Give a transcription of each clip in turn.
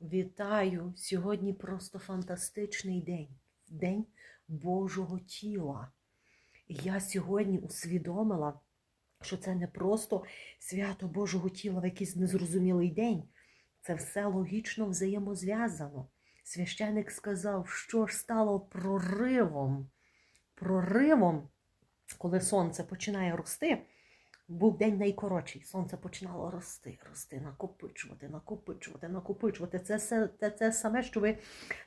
Вітаю! Сьогодні просто фантастичний день. День Божого тіла. І я сьогодні усвідомила, що це не просто свято Божого тіла в якийсь незрозумілий день. Це все логічно взаємозв'язано. Священик сказав, що ж стало проривом. Проривом, коли сонце починає рости, був день найкоротший. Сонце починало рости, рости, накопичувати, накопичувати, накопичувати. Це, все, це, це саме, що ви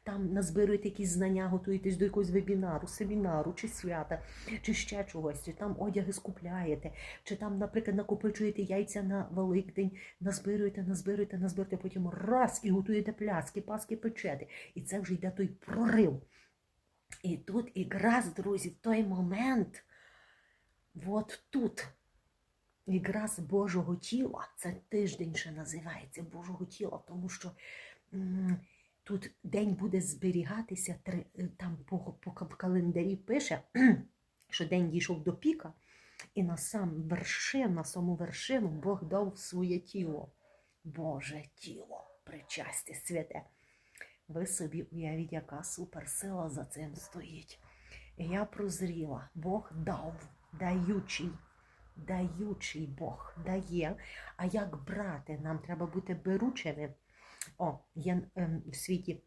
там назбируєте якісь знання, готуєтесь до якогось вебінару, семінару, чи свята, чи ще чогось, чи там одяги скупляєте, чи там, наприклад, накопичуєте яйця на Великдень, назбируєте, назбируєте, назбируєте, потім раз і готуєте пляски, паски печете. І це вже йде той прорив. І тут якраз, друзі, в той момент, от тут, якраз Божого тіла, це тиждень ще називається Божого тіла, тому що тут день буде зберігатися, е, там по, календарі пише, що день дійшов до піка, і на сам вершин, на саму вершину Бог дав своє тіло. Боже тіло, причастя святе. Ви собі уявіть, яка суперсила за цим стоїть. Я прозріла, Бог дав, даючий, даючий Бог дає. А як брати? Нам треба бути беручими. О, є ем, в світі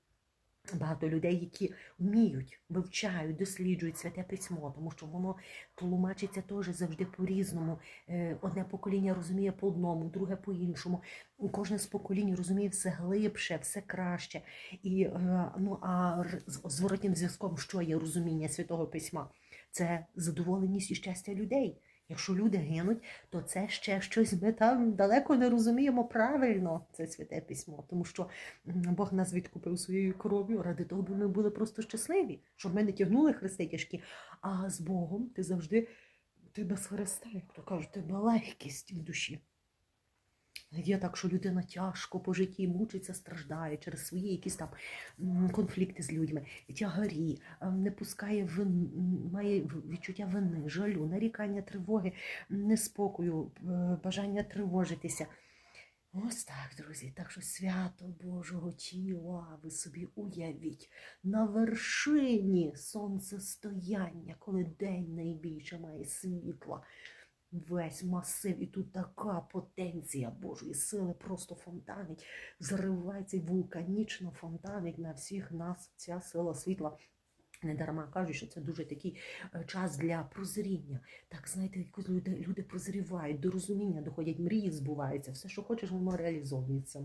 багато людей, які вміють, вивчають, досліджують святе письмо, тому що воно тлумачиться теж завжди по-різному. Е, Одне покоління розуміє по одному, друге по іншому. Кожне з поколінь розуміє все глибше, все краще. І е, ну а з зворотнім зв'язком, що є розуміння святого письма? Це задоволеність і щастя людей. Якщо люди гинуть, то це ще щось ми там далеко не розуміємо правильно це святе письмо, тому що Бог нас відкупив своєю кров'ю ради того, аби ми були просто щасливі, щоб ми не тягнули хрести тяжкі. А з Богом ти завжди ти без хреста, як то кажуть, тебе легкість в душі. Є так, що людина тяжко по житті мучиться, страждає через свої якісь там конфлікти з людьми, тягарі, е, не пускає вин, має відчуття вини, жалю, нарікання, тривоги, неспокою, е, бажання тривожитися. Ось так, друзі. Так що свято Божого тіла, ви собі уявіть, на вершині сонцестояння, коли день найбільше має світла весь масив, і тут така потенція Божої сили просто фонтанить, зривається вулканічно фонтанить на всіх нас ця сила світла. Не дарма кажуть, що це дуже такий е, час для прозріння. Так, знаєте, люди, люди прозрівають, до розуміння доходять, мрії збуваються, все, що хочеш, воно реалізовується.